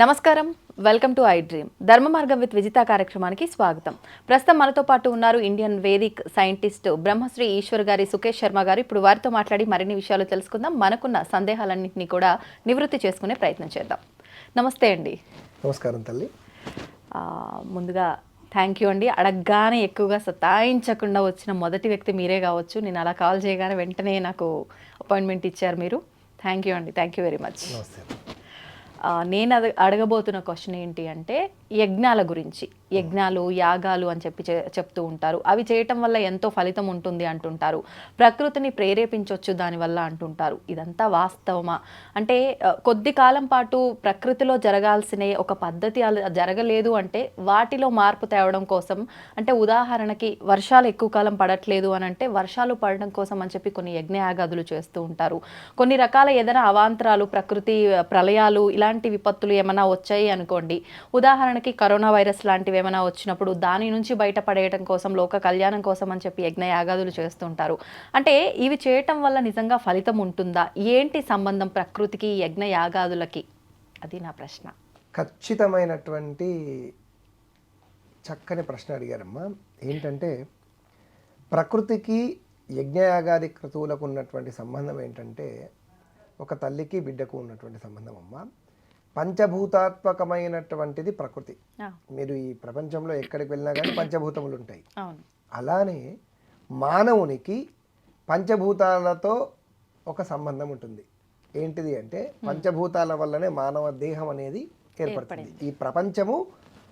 నమస్కారం. Welcome to I dream ధర్మ మార్గం విత్ విజిత కార్యక్రమానికి స్వాగతం. ప్రస్తుతం మనతో పాటు ఉన్నారు Indian Vedic scientist Brahmasri Eshwar గారి సుకేష్ శర్మ గారు. ఇప్పుడు వారితో మాట్లాడి మరిన్ని విషయాలు తెలుసుకుందాం. మనకున్న సందేహాలన్నింటినీ కూడా నివృత్తి చేసుకునే ప్రయత్నం చేద్దాం. నమస్తే అండి. నమస్కారం తల్లి. ముందుగా థ్యాంక్ యూ అండి. అడగగానే ఎక్కువగా సతాయించకుండా వచ్చిన మొదటి వ్యక్తి మీరే కావచ్చు. నేను అలా కాల్ చేయగానే వెంటనే నాకు అపాయింట్మెంట్ ఇచ్చారు మీరు. థ్యాంక్ యూ అండి. థ్యాంక్ యూ వెరీ మచ్ నమస్తే. నేను అడ అడగబోతున్న క్వశ్చన్ ఏంటి అంటే యజ్ఞాల గురించి. యజ్ఞాలు యాగాలు అని చెప్పి చె- చెప్తూ ఉంటారు. అవి చేయటం వల్ల ఎంతో ఫలితం ఉంటుంది అంటుంటారు. ప్రకృతిని ప్రేరేపించవచ్చు దానివల్ల అంటుంటారు. ఇదంతా వాస్తవమా? అంటే కొద్ది కాలం పాటు ప్రకృతిలో జరగాల్సిన ఒక పద్ధతి అలా జరగలేదు అంటే వాటిలో మార్పు తేవడం కోసం అంటే ఉదాహరణకి వర్షాలు ఎక్కువ కాలం పడట్లేదు అని అంటే వర్షాలు పడడం కోసం అని చెప్పి కొన్ని యజ్ఞయాగాదులు చేస్తూ ఉంటారు. కొన్ని రకాల ఏదైనా అవాంతరాలు ప్రకృతి ప్రళయాలు ఇలా ఇలాంటి విపత్తులు ఏమైనా వచ్చాయి అనుకోండి. ఉదాహరణకి కరోనా వైరస్ లాంటివి ఏమైనా వచ్చినప్పుడు దాని నుంచి బయటపడేయడం కోసం లోక కళ్యాణం కోసం అని చెప్పి యజ్ఞ యాగాదులు చేస్తుంటారు. అంటే ఇవి చేయటం వల్ల నిజంగా ఫలితం ఉంటుందా? ఏంటి సంబంధం ప్రకృతికి యజ్ఞయాగాదులకి యజ్ఞ యాగాదులకి? అది నా ప్రశ్న. ఖచ్చితమైనటువంటి చక్కని ప్రశ్న అడిగారమ్మా. ఏంటంటే ప్రకృతికి యజ్ఞయాగాది క్రతువులకు ఉన్నటువంటి సంబంధం ఏంటంటే ఒక తల్లికి బిడ్డకు ఉన్నటువంటి సంబంధం అమ్మ. పంచభూతాత్మకమైనటువంటిది ప్రకృతి. మీరు ఈ ప్రపంచంలో ఎక్కడికి వెళ్ళినా కానీ పంచభూతములు ఉంటాయి. అలానే మానవునికి పంచభూతాలతో ఒక సంబంధం ఉంటుంది. ఏంటిది అంటే పంచభూతాల వల్లనే మానవ దేహం అనేది ఏర్పడుతుంది. ఈ ప్రపంచము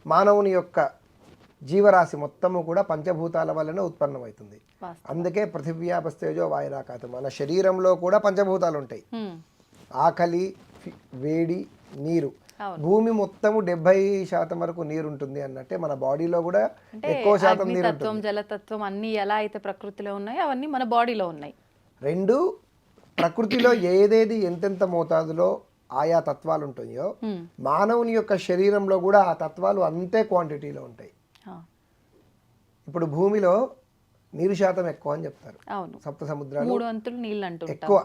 మానవుని యొక్క జీవరాశి మొత్తము కూడా పంచభూతాల వల్లనే ఉత్పన్నమవుతుంది. అందుకే పృథివ్యాపస్తేజో వాయురాకాతం మన శరీరంలో కూడా పంచభూతాలు ఉంటాయి. ఆకలి వేడి నీరు. భూమి మొత్తము డెబ్బై శాతం వరకు నీరు ఉంటుంది అన్నట్టే మన బాడీలో కూడా ఎక్కువ శాతం నీరు జలతత్వం అన్ని ఎలా అయితే ప్రకృతిలో ఉన్నాయో అవన్నీ మన బాడీలో ఉన్నాయి. రెండు ప్రకృతిలో ఏదేది ఎంతెంత మోతాదులో ఆయా తత్వాలు ఉంటాయో మానవుని యొక్క శరీరంలో కూడా ఆ తత్వాలు అంతే క్వాంటిటీలో ఉంటాయి. ఇప్పుడు భూమిలో నీరు శాతం ఎక్కువ అని చెప్తారు. సప్త సముద్రాలు మూడు వంతులు నీళ్ళు ఎక్కువ.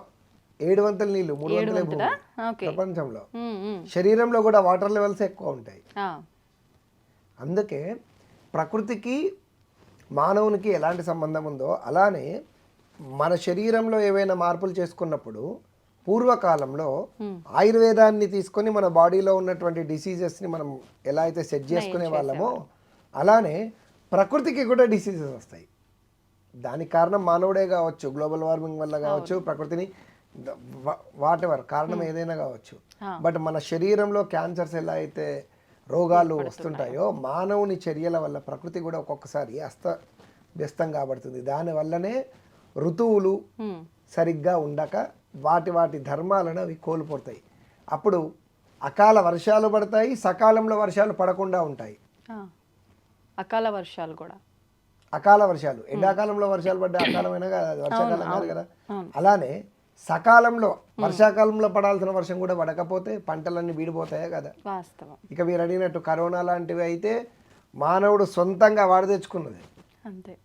ఏడు వంతుల నీళ్ళు మూడు ఓకే. ప్రపంచంలో. శరీరంలో కూడా వాటర్ లెవెల్స్ ఎక్కువ ఉంటాయి. అందుకే ప్రకృతికి మానవునికి ఎలాంటి సంబంధం ఉందో అలానే మన శరీరంలో ఏవైనా మార్పులు చేసుకున్నప్పుడు పూర్వకాలంలో. ఆయుర్వేదాన్ని తీసుకొని మన బాడీలో ఉన్నటువంటి డిసీజెస్ని మనం ఎలా అయితే సెట్ చేసుకునే వాళ్ళమో అలానే ప్రకృతికి కూడా డిసీజెస్ వస్తాయి. దానికి కారణం మానవుడే కావచ్చు గ్లోబల్ వార్మింగ్ వల్ల కావచ్చు ప్రకృతిని వాట్ ఎవర్ కారణం ఏదైనా కావచ్చు. బట్ మన శరీరంలో క్యాన్సర్స్ ఎలా అయితే రోగాలు వస్తుంటాయో మానవుని చర్యల వల్ల ప్రకృతి కూడా ఒక్కొక్కసారి అస్త వ్యస్తం కాబడుతుంది. దానివల్లనే ఋతువులు హ్మ్, సరిగ్గా ఉండక వాటి వాటి ధర్మాలను అవి కోల్పోతాయి. అప్పుడు అకాల వర్షాలు పడతాయి సకాలంలో వర్షాలు పడకుండా ఉంటాయి. అకాల వర్షాలు కూడా. అకాల వర్షాలు. ఎండాకాలంలో వర్షాలు పడ్డ అకాలమైనా వర్షాకాలం కాదు కదా. అలానే సకాలంలో వర్షాకాలంలో పడాల్సిన వర్షం కూడా పడకపోతే పంటలన్నీ వీడిపోతాయా కదా. ఇక మీరు అడిగినట్టు కరోనా లాంటివి అయితే మానవుడు సొంతంగా వాడు తెచ్చుకున్నది.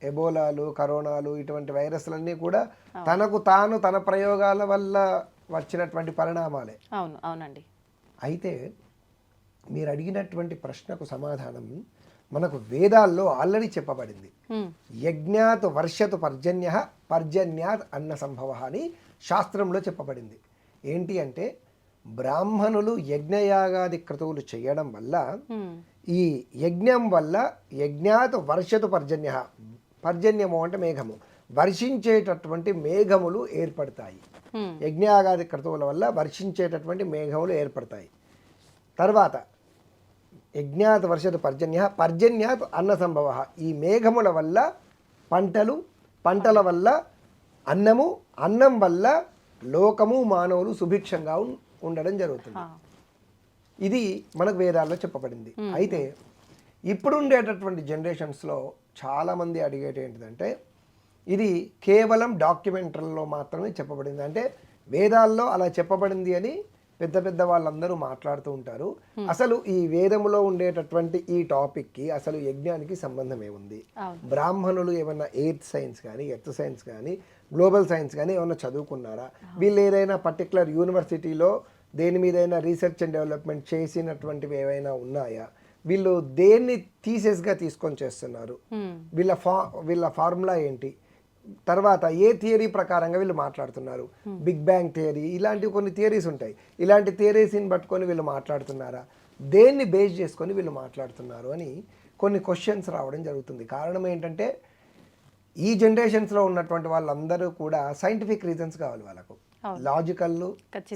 ఎబోలాలు కరోనాలు ఇటువంటి వైరస్లన్నీ కూడా తనకు తాను తన ప్రయోగాల వల్ల వచ్చినటువంటి పరిణామాలే. అవును అవునండి. అయితే మీరు అడిగినటువంటి ప్రశ్నకు సమాధానం మనకు వేదాల్లో ఆల్రెడీ చెప్పబడింది. యజ్ఞాత్ వర్షతు పర్జన్య పర్జన్యాత్ అన్న సంభవ అని శాస్త్రంలో చెప్పబడింది. ఏంటి అంటే బ్రాహ్మణులు యజ్ఞయాగాది క్రతువులు చేయడం వల్ల ఈ యజ్ఞం వల్ల యజ్ఞాత్ వర్షతు పర్జన్య పర్జన్యము అంటే మేఘము. వర్షించేటటువంటి మేఘములు ఏర్పడతాయి. యజ్ఞయాగాది క్రతువుల వల్ల వర్షించేటటువంటి మేఘములు ఏర్పడతాయి. తర్వాత యజ్ఞాత్ వర్షతు పర్జన్య పర్జన్యాత్ అన్న సంభవ ఈ మేఘముల వల్ల పంటలు పంటల వల్ల అన్నము అన్నం వల్ల లోకము మానవులు సుభిక్షంగా ఉండడం జరుగుతుంది. ఇది మనకు వేదాల్లో చెప్పబడింది. అయితే ఇప్పుడు ఉండేటటువంటి జనరేషన్స్లో చాలామంది అడిగేటి ఏంటిదంటే ఇది కేవలం డాక్యుమెంటరీలో మాత్రమే చెప్పబడింది. అంటే వేదాల్లో అలా చెప్పబడింది అని పెద్ద పెద్ద వాళ్ళందరూ మాట్లాడుతూ ఉంటారు. అసలు ఈ వేదములో ఉండేటటువంటి ఈ టాపిక్కి అసలు యజ్ఞానికి సంబంధం ఏముంది? బ్రాహ్మణులు ఏమన్నా ఎయిత్ సైన్స్ కానీ ఎర్త్ సైన్స్ కానీ గ్లోబల్ సైన్స్ కానీ ఏమన్నా చదువుకున్నారా? వీళ్ళు ఏదైనా పర్టికులర్ యూనివర్సిటీలో దేని మీదైనా రీసెర్చ్ అండ్ డెవలప్మెంట్ చేసినటువంటివి ఏవైనా ఉన్నాయా? వీళ్ళు దేన్ని థీసెస్గా తీసుకొని చేస్తున్నారు. వీళ్ళ ఫా వీళ్ళ ఫార్ములా ఏంటి? తర్వాత ఏ థియరీ ప్రకారంగా వీళ్ళు మాట్లాడుతున్నారు? బిగ్ బ్యాంగ్ థియరీ ఇలాంటి కొన్ని థియరీస్ ఉంటాయి. ఇలాంటి థియరీస్ని పట్టుకొని వీళ్ళు మాట్లాడుతున్నారా? దేన్ని బేస్ చేసుకొని వీళ్ళు మాట్లాడుతున్నారు అని కొన్ని క్వశ్చన్స్ రావడం జరుగుతుంది. కారణం ఏంటంటే ఈ జనరేషన్స్లో ఉన్నటువంటి వాళ్ళందరూ కూడా సైంటిఫిక్ రీజన్స్ కావాలి వాళ్ళకు. లాజికల్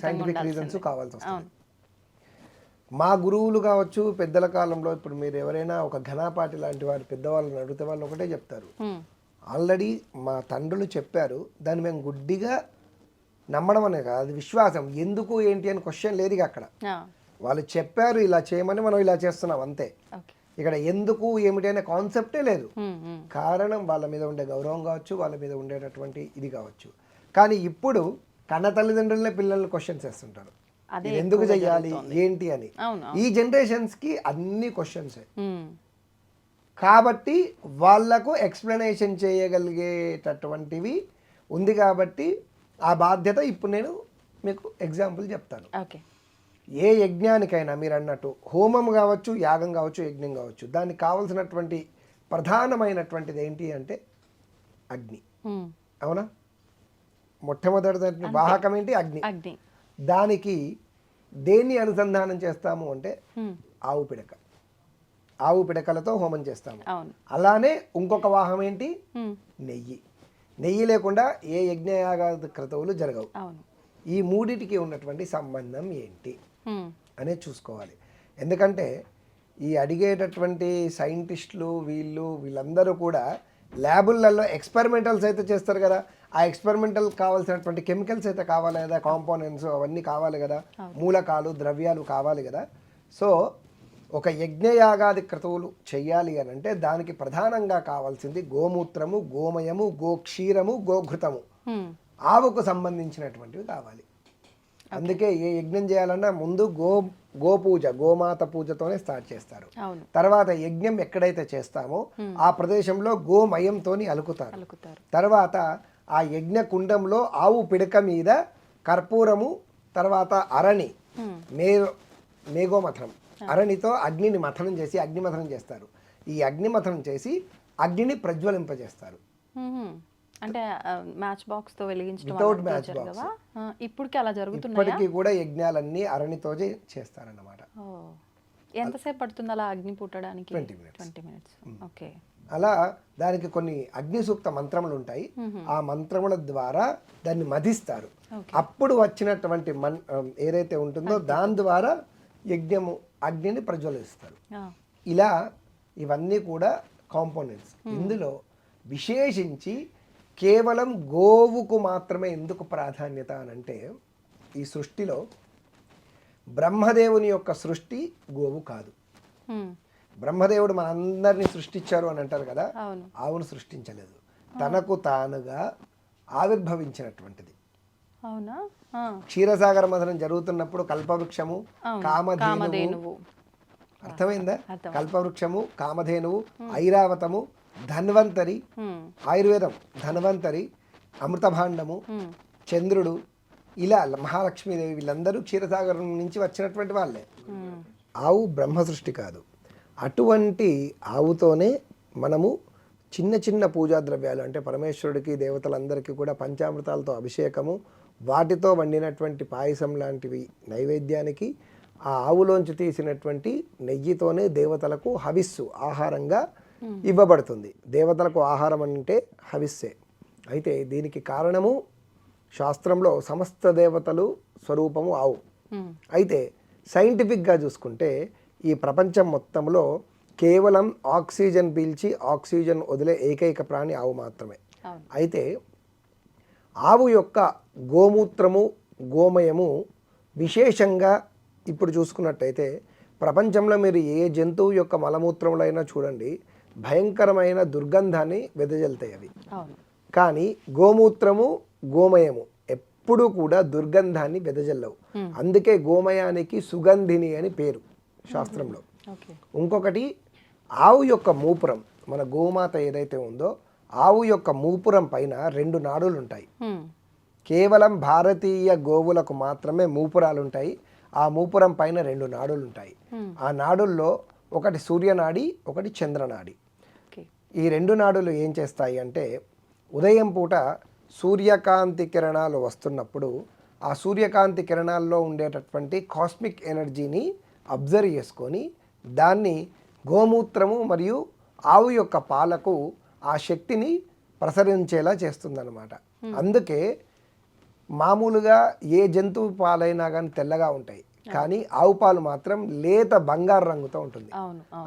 సైంటిఫిక్ రీజన్స్ కావాల్సి వస్తుంది. మా గురువులు కావచ్చు పెద్దల కాలంలో ఇప్పుడు మీరు ఎవరైనా ఒక ఘనాపాటి లాంటి వారు పెద్దవాళ్ళని అడిగితే వాళ్ళు ఒకటే చెప్తారు. ఆల్రెడీ మా తండ్రులు చెప్పారు దాన్ని మేము గుడ్డిగా నమ్మడం అనే కాదు అది విశ్వాసం. ఎందుకు ఏంటి అని క్వశ్చన్ లేదు అక్కడ. వాళ్ళు చెప్పారు ఇలా చేయమని మనం ఇలా చేస్తున్నాం అంతే. ఇక్కడ ఎందుకు ఏమిటి అనే కాన్సెప్టే లేదు. కారణం వాళ్ళ మీద ఉండే గౌరవం కావచ్చు వాళ్ళ మీద ఉండేటటువంటి ఇది కావచ్చు. కానీ ఇప్పుడు కన్న తల్లిదండ్రులనే పిల్లల్ని క్వశ్చన్స్ వేస్తుంటారు ఇది ఎందుకు చెయ్యాలి ఏంటి అని. ఈ జనరేషన్స్కి అన్ని క్వశ్చన్సే. కాబట్టి వాళ్ళకు ఎక్స్ప్లెనేషన్ చేయగలిగేటటువంటివి ఉంది కాబట్టి ఆ బాధ్యత ఇప్పుడు నేను మీకు ఎగ్జాంపుల్ చెప్తాను. ఓకే. ఏ యజ్ఞానికైనా మీరు అన్నట్టు హోమం కావచ్చు యాగం కావచ్చు యజ్ఞం కావచ్చు దానికి కావలసినటువంటి ప్రధానమైనటువంటిది ఏంటి అంటే అగ్ని. అవునా? మొట్టమొదటి వాహకం ఏంటి? అగ్ని. దానికి దేన్ని అనుసంధానం చేస్తాము అంటే. ఆవు పిడక. ఆవు పిడకలతో హోమం చేస్తాము. అలానే ఇంకొక వాహనం ఏంటి. నెయ్యి. నెయ్యి లేకుండా ఏ యజ్ఞయాగాది క్రతువులు జరగవు. ఈ మూడిటికి ఉన్నటువంటి సంబంధం ఏంటి. అనేది చూసుకోవాలి. ఎందుకంటే ఈ అడిగేటటువంటి సైంటిస్టులు వీళ్ళు వీళ్ళందరూ కూడా ల్యాబులలో ఎక్స్పెరిమెంటల్స్ అయితే చేస్తారు కదా. ఆ ఎక్స్పెరిమెంటల్ కావాల్సినటువంటి కెమికల్స్ అయితే కావాలి కదా కాంపోనెంట్స్ అవన్నీ కావాలి కదా. మూలకాలు ద్రవ్యాలు కావాలి కదా. సో ఒక యజ్ఞయాగాది క్రతువులు చెయ్యాలి అని అంటే దానికి ప్రధానంగా కావాల్సింది గోమూత్రము గోమయము గోక్షీరము గోఘృతము. హ్మ్. ఆవుకు సంబంధించినటువంటివి కావాలి. అందుకే ఏ యజ్ఞం చేయాలన్నా ముందు గో గోపూజ గోమాత పూజతోనే స్టార్ట్ చేస్తారు. తర్వాత యజ్ఞం ఎక్కడైతే చేస్తామో ఆ ప్రదేశంలో గోమయంతోని అలుకుతారు. తర్వాత ఆ యజ్ఞ కుండంలో ఆవు పిడక మీద కర్పూరము తర్వాత అరణి. మే మేఘోమథనం. అరణితో అగ్నిని మథనం చేసి అగ్ని మథనం చేస్తారు. ఈ అగ్ని మథనం చేసి అగ్నిని ప్రజ్వలింపజేస్తారు. అంటే మ్యాచ్ బాక్స్తో వెలిగించడం. జరగవా? ఆ, ఇప్పటికి అలా జరుగుతున్నాయా? ఇప్పటికీ కూడా యజ్ఞాలన్నీ అరణితోజే చేస్తారన్నమాట. ఎంతసేపు పడుతుంది అలా అగ్ని పుట్టడానికి 20 minutes. Twenty minutes. ఓకే. అలా దానికి కొన్ని అగ్ని సూక్త మంత్రములు ఉంటాయి. ఆ మంత్రముల ద్వారా దాన్ని మధిస్తారు. అప్పుడు వచ్చినటువంటి మన్ ఏదైతే ఉంటుందో దాని ద్వారా యజ్ఞము అగ్నిని ప్రజ్వలిస్తారు. ఇలా ఇవన్నీ కూడా కాంపోనెంట్స్. ఇందులో విశేషించి కేవలం గోవుకు మాత్రమే ఎందుకు ప్రాధాన్యత అని అంటే ఈ సృష్టిలో బ్రహ్మదేవుని యొక్క సృష్టి గోవు కాదు. హ్మ్. బ్రహ్మదేవుడు మనందరినీ సృష్టించారు అని అంటారు కదా ఆవును సృష్టించలేదు. తనకు తానుగా ఆవిర్భవించినటువంటిది. అవునా? క్షీరసాగర మథనం జరుగుతున్నప్పుడు కల్పవృక్షము కామధేనువు. అర్థమైందా? కల్పవృక్షము కామధేనువు ఐరావతము ధన్వంతరి. ఆయుర్వేదం ధన్వంతరి అమృతభాండము. చంద్రుడు ఇలా మహాలక్ష్మీదేవి వీళ్ళందరూ క్షీరసాగరం నుంచి వచ్చినటువంటి వాళ్ళే. ఆవు బ్రహ్మ సృష్టి కాదు అటువంటి ఆవుతోనే మనము చిన్న చిన్న పూజా ద్రవ్యాలు అంటే పరమేశ్వరుడికి దేవతలందరికీ కూడా పంచామృతాలతో అభిషేకము వాటితో వండినటువంటి పాయసం లాంటివి నైవేద్యానికి ఆ ఆవులోంచి తీసినటువంటి నెయ్యితోనే దేవతలకు హవిస్సు ఆహారంగా ఇవ్వబడుతుంది. దేవతలకు ఆహారం అంటే హవిస్సే. అయితే దీనికి కారణము శాస్త్రంలో సమస్త దేవతలు స్వరూపము ఆవు. అయితే సైంటిఫిక్గా చూసుకుంటే ఈ ప్రపంచం మొత్తంలో కేవలం ఆక్సిజన్ పీల్చి ఆక్సిజన్ వదిలే ఏకైక ప్రాణి ఆవు మాత్రమే. అయితే ఆవు యొక్క గోమూత్రము గోమయము విశేషంగా ఇప్పుడు చూసుకున్నట్టయితే ప్రపంచంలో మీరు ఏ జంతువు యొక్క మలమూత్రములైనా చూడండి భయంకరమైన దుర్గంధాన్ని వెదజల్తాయి అవి. కానీ గోమూత్రము గోమయము ఎప్పుడూ కూడా దుర్గంధాన్ని వెదజల్లవు. అందుకే గోమయానికి సుగంధిని అని పేరు శాస్త్రంలో. ఇంకొకటి ఆవు యొక్క మూపురం మన గోమాత ఏదైతే ఉందో ఆవు యొక్క మూపురం పైన రెండు నాడులు ఉంటాయి. కేవలం భారతీయ గోవులకు మాత్రమే మూపురాలు ఉంటాయి ఆ మూపురం పైన రెండు నాడులు ఉంటాయి ఆ నాడుల్లో ఒకటి సూర్యనాడి ఒకటి చంద్రనాడి. ఈ రెండు నాడులు ఏం చేస్తాయి అంటే ఉదయం పూట సూర్యకాంతి కిరణాలు వస్తున్నప్పుడు ఆ సూర్యకాంతి కిరణాల్లో ఉండేటటువంటి కాస్మిక్ ఎనర్జీని అబ్జర్వ్ చేసుకొని దాన్ని గోమూత్రము మరియు ఆవు యొక్క పాలకు ఆ శక్తిని ప్రసరించేలా చేస్తుందన్నమాట. అందుకే మామూలుగా ఏ జంతువు పాలైనా కానీ తెల్లగా ఉంటాయి. కానీ ఆవు పాలు మాత్రం లేత బంగారు రంగుతో ఉంటుంది.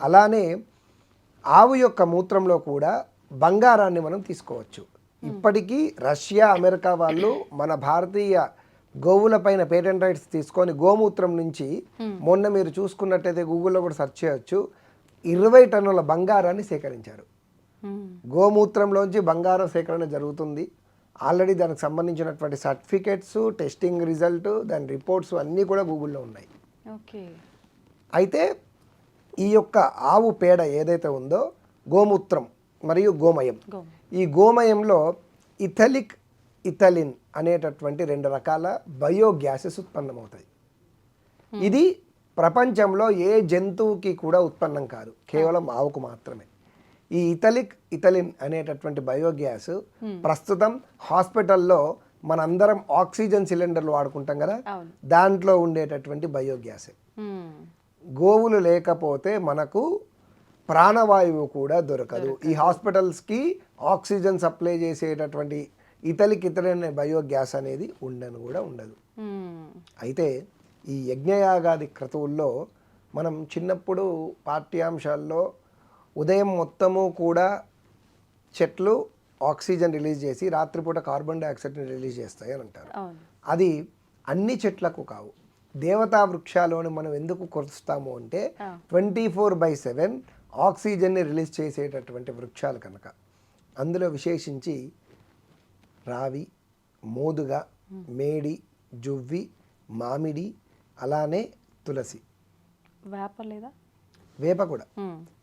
అలానే ఆవు యొక్క మూత్రంలో కూడా బంగారాన్ని మనం తీసుకోవచ్చు. ఇప్పటికీ రష్యా అమెరికా వాళ్ళు మన భారతీయ గోవుల పైన పేటెంట్ రైట్స్ తీసుకొని గోమూత్రం నుంచి మొన్న మీరు చూసుకున్నట్టయితే గూగుల్లో కూడా సెర్చ్ చేయొచ్చు. ఇరవై టన్నుల బంగారాన్ని సేకరించారు. మ్మ్. గోమూత్రంలోంచి బంగారం సేకరణ జరుగుతుంది. ఆల్రెడీ దానికి సంబంధించినటువంటి సర్టిఫికేట్స్ టెస్టింగ్ రిజల్ట్ దాని రిపోర్ట్స్ అన్నీ కూడా గూగుల్లో ఉన్నాయి. ఓకే అయితే ఈ యొక్క ఆవు పేడ ఏదైతే ఉందో గోమూత్రం మరియు గోమయం. ఈ గోమయంలో ఇథలిక్ ఇథలిన్ అనేటటువంటి రెండు రకాల బయోగ్యాసెస్ ఉత్పన్నమవుతాయి. ఇది ప్రపంచంలో ఏ జంతువుకి కూడా ఉత్పన్నం కాదు కేవలం ఆవుకు మాత్రమే. ఈ ఇథలిక్ ఇథలిన్ అనేటటువంటి బయోగ్యాస్ ప్రస్తుతం హాస్పిటల్లో మనందరం ఆక్సిజన్ సిలిండర్లు వాడుకుంటాం కదా దాంట్లో ఉండేటటువంటి బయోగ్యాస్. గోవులు లేకపోతే మనకు ప్రాణవాయువు కూడా దొరకదు. ఈ హాస్పిటల్స్కి ఆక్సిజన్ సప్లై చేసేటటువంటి ఇతలికి ఇతరనే బయోగ్యాస్ అనేది ఉండను కూడా ఉండదు. అయితే ఈ యజ్ఞయాగాది క్రతువుల్లో మనం చిన్నప్పుడు పాఠ్యాంశాల్లో ఉదయం మొత్తము కూడా చెట్లు ఆక్సిజన్ రిలీజ్ చేసి రాత్రిపూట కార్బన్ డైఆక్సైడ్ని రిలీజ్ చేస్తాయి అని అంటారు. అది అన్ని చెట్లకు కావు. దేవతా వృక్షాలను మనం ఎందుకు కొలుస్తాము అంటే. ట్వంటీ ఫోర్ బై సెవెన్ ఆక్సిజన్ని రిలీజ్ చేసేటటువంటి వృక్షాలు కనుక. అందులో విశేషించి రావి మోదుగ మేడి జువ్వి మామిడి అలానే తులసి. వేప లేదా? వేప కూడా.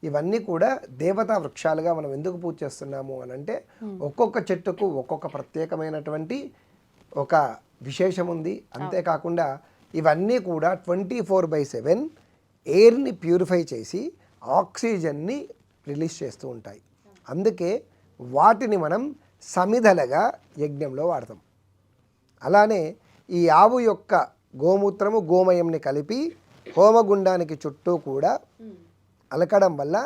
ఇవన్నీ కూడా దేవతా వృక్షాలుగా మనం ఎందుకు పూజ చేస్తున్నాము అని అంటే ఒక్కొక్క చెట్టుకు ఒక్కొక్క ప్రత్యేకమైనటువంటి ఒక విశేషం ఉంది. అంతేకాకుండా ఇవన్నీ కూడా ట్వంటీ ఫోర్ బై సెవెన్ ఎయిర్ని ప్యూరిఫై చేసి ఆక్సిజన్ని రిలీజ్ చేస్తూ ఉంటాయి. అందుకే వాటిని మనం సమిధలుగా యజ్ఞంలో వాడతాం. అలానే ఈ ఆవు యొక్క గోమూత్రము గోమయంని కలిపి హోమగుండానికి చుట్టూ కూడా అలకడం వల్ల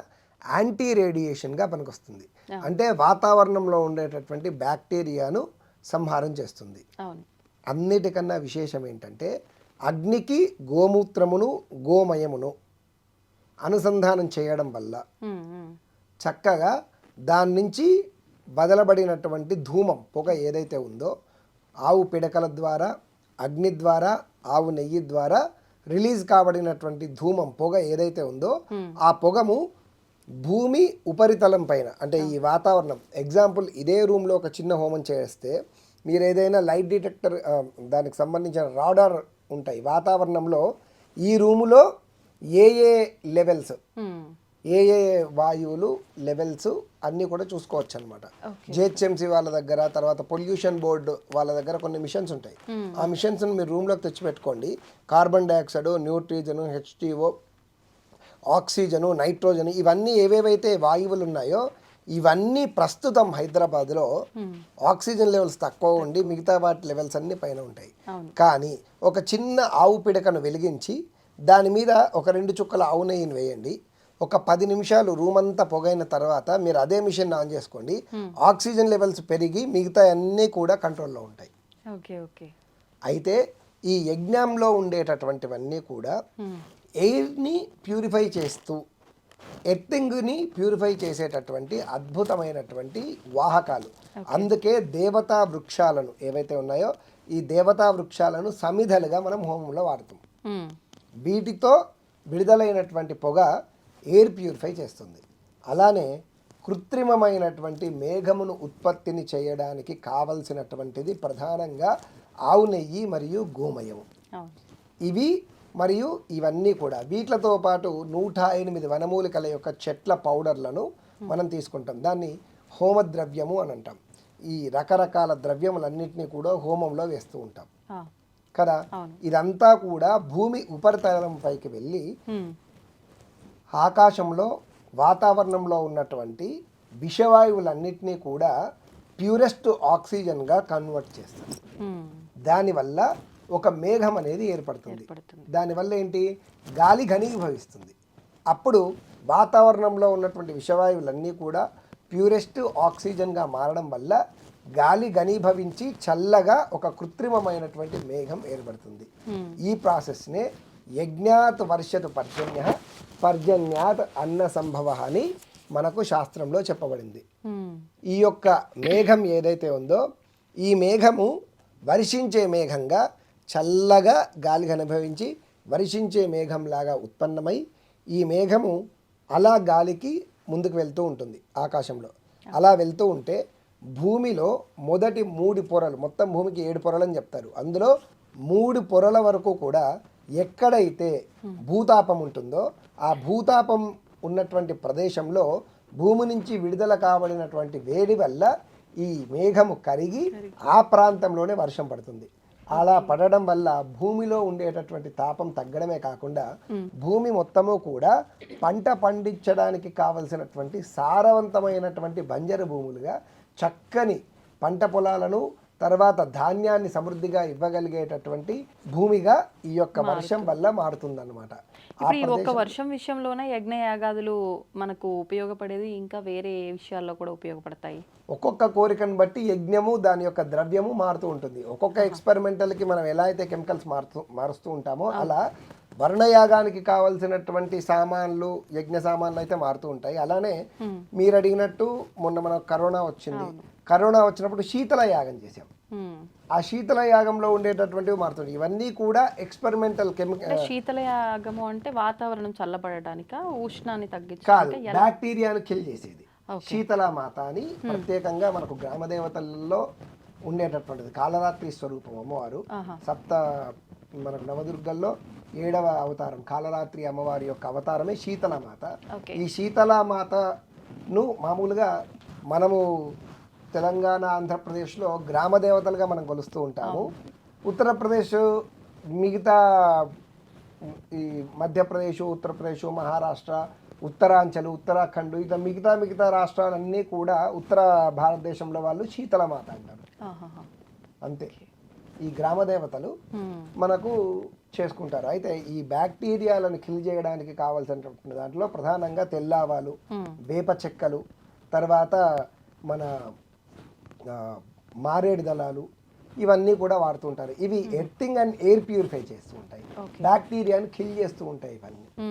యాంటీ రేడియేషన్గా పనికొస్తుంది అంటే వాతావరణంలో ఉండేటటువంటి బ్యాక్టీరియాను సంహారం చేస్తుంది. అన్నిటికన్నా విశేషం ఏంటంటే అగ్నికి గోమూత్రమును గోమయమును అనుసంధానం చేయడం వల్ల. చక్కగా దాని నుంచి బదలబడినటువంటి ధూమం పొగ ఏదైతే ఉందో ఆవు పిడకల ద్వారా అగ్ని ద్వారా ఆవు నెయ్యి ద్వారా రిలీజ్ కాబడినటువంటి ధూమం పొగ ఏదైతే ఉందో ఆ పొగము భూమి ఉపరితలం పైన అంటే ఈ వాతావరణం. ఎగ్జాంపుల్ ఇదే రూమ్లో ఒక చిన్న హోమం చేస్తే మీరు ఏదైనా లైట్ డిటెక్టర్ దానికి సంబంధించిన రాడార్ ఉంటాయి. వాతావరణంలో ఈ రూములో ఏ ఏ లెవెల్స్. ఏ ఏ వాయువులు లెవెల్స్ అన్నీ కూడా చూసుకోవచ్చు అనమాట. జిహెచ్ఎంసీ వాళ్ళ దగ్గర తర్వాత పొల్యూషన్ బోర్డు వాళ్ళ దగ్గర కొన్ని మిషన్స్ ఉంటాయి. ఆ మిషన్స్ మీరు రూమ్లోకి తెచ్చి పెట్టుకోండి కార్బన్ డైఆక్సైడ్ న్యూట్రిజన్ హెచ్టిఓ ఆక్సిజను నైట్రోజన్ ఇవన్నీ ఏవేవైతే వాయువులు ఉన్నాయో ఇవన్నీ ప్రస్తుతం హైదరాబాద్లో ఆక్సిజన్ లెవెల్స్ తక్కువ ఉండి మిగతా వాటి లెవెల్స్ అన్నీ పైన ఉంటాయి. కానీ ఒక చిన్న ఆవు పిడకను వెలిగించి దాని మీద ఒక రెండు చుక్కల ఆవు నెయ్యిని వేయండి. ఒక పది నిమిషాలు రూమ్ అంతా పొగైన తర్వాత మీరు అదే మిషన్ ఆన్ చేసుకోండి. ఆక్సిజన్ లెవెల్స్ పెరిగి మిగతా అన్నీ కూడా కంట్రోల్లో ఉంటాయి. Okay okay. అయితే ఈ యజ్ఞంలో ఉండేటటువంటివన్నీ కూడా. ఎయిర్ని ప్యూరిఫై చేస్తూ ఎర్తింగ్ని ప్యూరిఫై చేసేటటువంటి అద్భుతమైనటువంటి వాహకాలు. అందుకే దేవతా వృక్షాలను ఏవైతే ఉన్నాయో ఈ దేవతా వృక్షాలను సమిధలుగా మనం హోమంలో వాడతాం. వీటితో విడుదలైనటువంటి పొగ ఎయిర్ ప్యూరిఫై చేస్తుంది. అలానే కృత్రిమమైనటువంటి మేఘమును ఉత్పత్తిని చేయడానికి కావలసినటువంటిది ప్రధానంగా ఆవు నెయ్యి మరియు గోమయం. అవును. ఇవి మరియు ఇవన్నీ కూడా వీటితో పాటు నూట ఎనిమిది వనమూలికల యొక్క చెట్ల పౌడర్లను మనం తీసుకుంటాం దాన్ని హోమద్రవ్యము అని అంటాం ఈ రకరకాల ద్రవ్యములన్నింటినీ కూడా హోమంలో వేస్తూ ఉంటాం. కదా. ఇదంతా కూడా భూమి ఉపరితలం పైకి వెళ్ళి హ్మ్. ఆకాశంలో వాతావరణంలో ఉన్నటువంటి విషవాయువులన్నిటినీ కూడా ప్యూరెస్ట్ ఆక్సిజన్గా కన్వర్ట్ చేస్తుంది హ్మ్. దానివల్ల ఒక మేఘం అనేది ఏర్పడుతుంది. దానివల్ల ఏంటి గాలి ఘనీభవిస్తుంది అప్పుడు వాతావరణంలో ఉన్నటువంటి విషవాయువులన్నీ కూడా ప్యూరెస్ట్ ఆక్సిజన్గా మారడం వల్ల గాలి ఘనీభవించి చల్లగా ఒక కృత్రిమమైనటువంటి మేఘం ఏర్పడుతుంది. ఈ ప్రాసెస్నే యజ్ఞాత్ వర్షతు పర్జన్య పర్జన్యాత్ అన్న సంభవ అని మనకు శాస్త్రంలో చెప్పబడింది. ఈ యొక్క మేఘం ఏదైతే ఉందో ఈ మేఘము వర్షించే మేఘంగా చల్లగా గాలి అనుభవించి వర్షించే మేఘంలాగా ఉత్పన్నమై ఈ మేఘము అలా గాలికి ముందుకు వెళ్తూ ఉంటుంది ఆకాశంలో. అలా వెళ్తూ ఉంటే భూమిలో మొదటి మూడు పొరలు మొత్తం భూమికి ఏడు పొరలు అని చెప్తారు. అందులో మూడు పొరల వరకు కూడా ఎక్కడైతే భూతాపం ఉంటుందో ఆ భూతాపం ఉన్నటువంటి ప్రదేశంలో భూమి నుంచి విడుదల కాబడినటువంటి వేడి వల్ల ఈ మేఘము కరిగి ఆ ప్రాంతంలోనే వర్షం పడుతుంది. అలా పడడం వల్ల భూమిలో ఉండేటటువంటి తాపం తగ్గడమే కాకుండా భూమి మొత్తము కూడా పంట పండించడానికి కావలసినటువంటి సారవంతమైనటువంటి బంజరు భూములుగా చక్కని పంట పొలాలను తర్వాత ధాన్యాన్ని సమృద్ధిగా ఇవ్వగలిగేటటువంటి భూమిగా ఈ యొక్క వర్షం వల్ల మారుతుందన్నమాట. ఇప్పుడు ఈ ఒక్క వర్షం విషయంలోనే యజ్ఞ యాగాదులు మనకు ఉపయోగపడేది ఇంకా వేరే విషయాల్లో కూడా ఉపయోగపడతాయి. ఒక్కొక్క కోరికను బట్టి యజ్ఞము దాని యొక్క ద్రవ్యము మారుతూ ఉంటుంది. ఒక్కొక్క ఎక్స్పెరిమెంటల్కి మనం ఎలా అయితే కెమికల్స్ మారుతూ మారుస్తూ ఉంటామో అలా వర్ణయాగానికి కావలసినటువంటి సామాన్లు యజ్ఞ సామాన్లు అయితే మారుతూ ఉంటాయి. అలానే మీరు అడిగినట్టు మొన్న మన కరోనా వచ్చింది. కరోనా వచ్చినప్పుడు శీతల యాగం చేసాం. ఆ శీతల యాగంలో ఉండేటటువంటివి మారుతుంది ఇవన్నీ కూడా ఎక్స్పెరిమెంటల్ కెమికల్ శీతల యాగము అంటే వాతావరణం చల్లబడడానిక ఉష్ణాన్ని కాదు తగ్గించడానికి బ్యాక్టీరియాను కిల్ చేసేది. శీతల మాత అని ప్రత్యేకంగా మనకు గ్రామ దేవతల్లో ఉండేటటువంటిది. కాలరాత్రి స్వరూపం అమ్మవారు. సప్త మనకు నవదుర్గల్లో ఏడవ అవతారం కాలరాత్రి అమ్మవారి యొక్క అవతారమే శీతలమాత ఓకే. ఈ శీతలమాతను మామూలుగా మనము తెలంగాణ ఆంధ్రప్రదేశ్లో గ్రామ దేవతలుగా మనం కొలుస్తూ ఉంటాము ఉత్తరప్రదేశ్ మిగతా ఈ మధ్యప్రదేశ్ ఉత్తరప్రదేశ్ మహారాష్ట్ర ఉత్తరాంచల్ ఉత్తరాఖండ్ ఇట్లా మిగతా మిగతా రాష్ట్రాలన్నీ కూడా ఉత్తర భారతదేశంలో వాళ్ళు శీతలమాత అంటారు. అంతే ఈ గ్రామ దేవతలు. మనకు చేసుకుంటారు అయితే ఈ బ్యాక్టీరియాలను కిల్ చేయడానికి కావాల్సినటువంటి దాంట్లో ప్రధానంగా తెల్లావాలు. వేప చెక్కలు తర్వాత మన మారేడు దళాలు ఇవన్నీ కూడా వాడుతుంటారు ఇవి ఎర్తింగ్ అండ్ ఎయిర్ ప్యూరిఫై చేస్తూ ఉంటాయి. బ్యాక్టీరియాను కిల్ చేస్తూ ఉంటాయి ఇవన్నీ.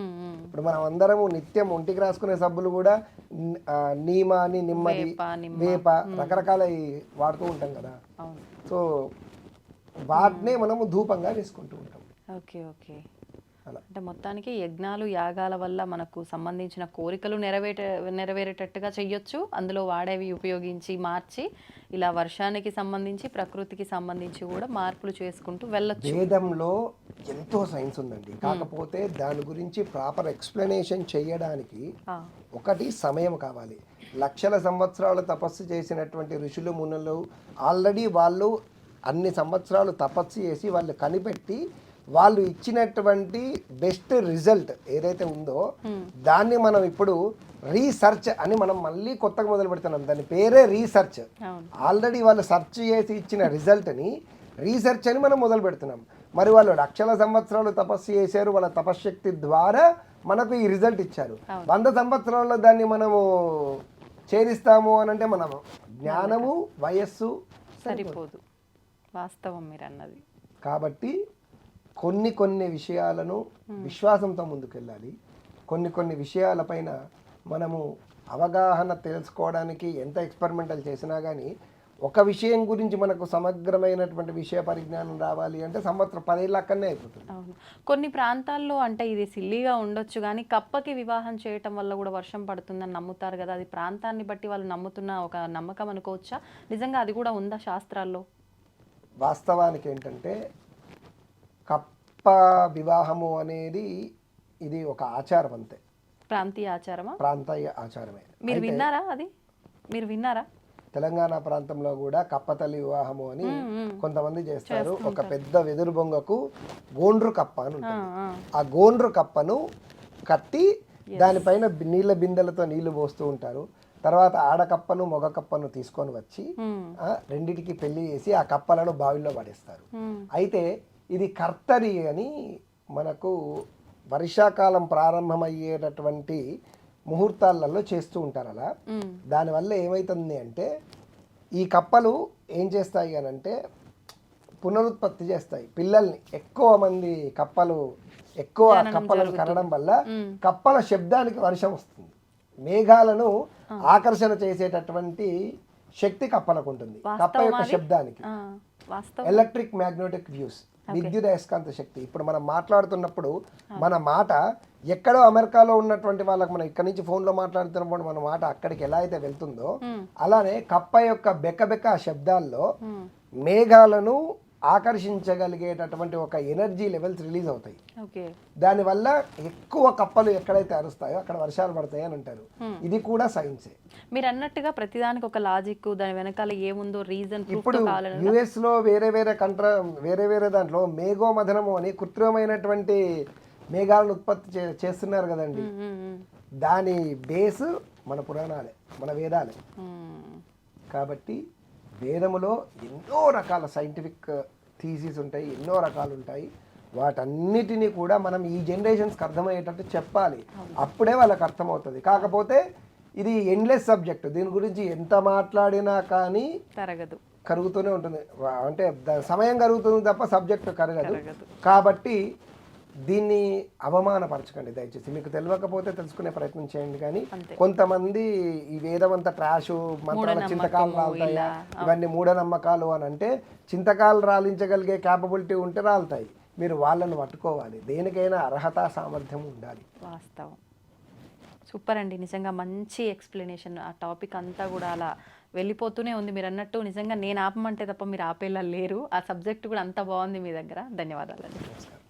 ఇప్పుడు మనం అందరము నిత్యం ఒంటికి రాసుకునే సబ్బులు కూడా న్- ఆ, నీమ అని నిమ్మది వేప, రకరకాల వాడుతూ ఉంటాం కదా. సో వాటినే మనము ధూపంగా వేసుకుంటూ ఉంటాం. Okay okay. అంటే మొత్తానికి యజ్ఞాలు యాగాల వల్ల మనకు సంబంధించిన కోరికలు నెరవేట నెరవేరేటట్టుగా చెయ్యొచ్చు. అందులో వాడేవి ఉపయోగించి మార్చి ఇలా వర్షానికి సంబంధించి ప్రకృతికి సంబంధించి కూడా మార్పులు చేసుకుంటూ వెళ్ళొచ్చు. వేదంలో ఎంతో సైన్స్ ఉందండి. కాకపోతే దాని గురించి ప్రాపర్ ఎక్స్ప్లెనేషన్ చేయడానికి ఒకటి సమయం కావాలి. లక్షల సంవత్సరాలు తపస్సు చేసినటువంటి ఋషులు మునులు ఆల్రెడీ వాళ్ళు అన్ని సంవత్సరాలు తపస్సు చేసి వాళ్ళు కనిపెట్టి వాళ్ళు ఇచ్చినటువంటి బెస్ట్ రిజల్ట్ ఏదైతే ఉందో దాన్ని మనం ఇప్పుడు రీసెర్చ్ అని మనం మళ్ళీ కొత్తగా మొదలు పెడుతున్నాం. దాని పేరే రీసెర్చ్ ఆల్రెడీ వాళ్ళు సెర్చ్ చేసి ఇచ్చిన రిజల్ట్ని రీసెర్చ్ అని మనం మొదలు పెడుతున్నాం. మరి వాళ్ళు లక్షల సంవత్సరాలు తపస్సు చేశారు. వాళ్ళ తపశ్శక్తి ద్వారా మనకు ఈ రిజల్ట్ ఇచ్చారు. వంద సంవత్సరాల్లో దాన్ని మనము ఛేదిస్తాము అని అంటే మనం జ్ఞానము వయస్సు సరిపోదు. వాస్తవం మీరు అన్నది. కాబట్టి కొన్ని కొన్ని విషయాలను విశ్వాసంతో ముందుకెళ్ళాలి. కొన్ని కొన్ని విషయాలపైన మనము అవగాహన తెలుసుకోవడానికి ఎంత ఎక్స్పెరిమెంటల్ చేసినా కానీ ఒక విషయం గురించి మనకు సమగ్రమైనటువంటి విషయ పరిజ్ఞానం రావాలి అంటే సంవత్సరం పదేళ్ళ అక్కడనే అయిపోతుంది. అవును. కొన్ని ప్రాంతాల్లో అంటే ఇది సిల్లీగా ఉండొచ్చు కానీ కప్పకి వివాహం చేయటం వల్ల కూడా వర్షం పడుతుందని నమ్ముతారు కదా. అది ప్రాంతాన్ని బట్టి వాళ్ళు నమ్ముతున్న ఒక నమ్మకం అనుకోవచ్చా? నిజంగా అది కూడా ఉందా శాస్త్రాల్లో? వాస్తవానికి ఏంటంటే కప్ప వివాహము అనేది ఇది ఒక ఆచారం అంతే. ప్రాంతీయ ఆచారమా? ప్రాంతీయ ఆచారమే. మీరు విన్నారా అది? మీరు విన్నారా? తెలంగాణ ప్రాంతంలో కూడా కప్పతల్లి వివాహము అని కొంతమంది చేస్తారు. ఒక పెద్ద వెదురు బొంగకు గోండ్రు కప్ప అని ఉంటుంది. ఆ, గోండ్రు కప్పను కట్టి దానిపైన నీళ్ళ బిందెలతో నీళ్ళు పోస్తూ ఉంటారు. తర్వాత ఆడకప్పను మగ కప్పను తీసుకొని వచ్చి రెండిటికి పెళ్ళి చేసి ఆ కప్పలను బావిలో పడేస్తారు. అయితే ఇది కర్తరి అని మనకు వర్షాకాలం ప్రారంభమయ్యేటటువంటి ముహూర్తాలలో చేస్తూ ఉంటారు అలా. దానివల్ల ఏమవుతుంది అంటే ఈ కప్పలు ఏం చేస్తాయి అని అంటే పునరుత్పత్తి చేస్తాయి. పిల్లల్ని ఎక్కువ మంది కప్పలు ఎక్కువ కప్పలను కనడం వల్ల కప్పల శబ్దానికి వర్షం వస్తుంది. మేఘాలను ఆకర్షణ చేసేటటువంటి శక్తి కప్పలకు ఉంటుంది. కప్ప యొక్క శబ్దానికి. Electric magnetic views. విద్యుత్ అయస్కాంత శక్తి. ఇప్పుడు మనం మాట్లాడుతున్నప్పుడు మన మాట ఎక్కడో అమెరికాలో ఉన్నటువంటి వాళ్ళకి మనం ఇక్కడ నుంచి ఫోన్లో మాట్లాడుతున్నప్పుడు మన మాట అక్కడికి ఎలా అయితే వెళ్తుందో అలానే కప్ప యొక్క బెక్క ఆ శబ్దాల్లో ఉమ్, మేఘాలను ఆకర్షించగలిగేటటువంటి ఒక ఎనర్జీ లెవెల్స్ రిలీజ్ అవుతాయి. దానివల్ల ఎక్కువ కప్పలు ఎక్కడైతే అరుస్తాయో అక్కడ వర్షాలు పడతాయి అని అంటారు. ఇది కూడా సైన్సే. మీరు అన్నట్టుగా ప్రతిదానికి ఒక లాజిక్ దాని వెనకాల ఏముందో రీజన్ ఇప్పుడు యుఎస్లో వేరే వేరే కంట్ర వేరే వేరే దాంట్లో మేఘోమథనము అని కృత్రిమమైనటువంటి మేఘాలను ఉత్పత్తి చే చేస్తున్నారు కదండి. దాని బేస్ మన పురాణాలే మన వేదాలే. కాబట్టి వేదములో ఎన్నో రకాల సైంటిఫిక్ థీసిస్ ఉంటాయి ఎన్నో రకాలు ఉంటాయి. వాటన్నిటినీ కూడా మనం ఈ జనరేషన్స్కి అర్థమయ్యేటట్టు చెప్పాలి. అప్పుడే వాళ్ళకి అర్థమవుతుంది. కాకపోతే ఇది ఎండ్లెస్ సబ్జెక్ట్ దీని గురించి ఎంత మాట్లాడినా కానీ తరగదు. కరుగుతూనే ఉంటుంది. అంటే సమయం కరుగుతుంది తప్ప సబ్జెక్ట్ కరగదు. కాబట్టి దీన్ని అవమానపరచకండి దయచేసి. మీకు తెలియకపోతే తెలుసుకునే ప్రయత్నం చేయండి కానీ. కొంతమంది ఈ వేదమంతా ట్రాష్ మంత్రాల చింతకాలు రాలుతాయా? ఇవన్నీ మూఢనమ్మకాలు అని అంటే చింతకాలు రాలించగలిగే క్యాపబిలిటీ ఉంటే రాలుతాయి. మీరు వాళ్ళని పట్టుకోవాలి. దేనికైనా అర్హత సామర్థ్యం ఉండాలి. వాస్తవం. సూపర్ అండి. నిజంగా మంచి ఎక్స్ప్లెనేషన్ ఆ టాపిక్ అంతా కూడా అలా వెళ్ళిపోతూనే ఉంది. మీరు అన్నట్టు నిజంగా నేను ఆపమంటే తప్ప మీరు ఆపేలా లేరు. ఆ సబ్జెక్ట్ కూడా అంత బాగుంది మీ దగ్గర. ధన్యవాదాలండి. నమస్కారం.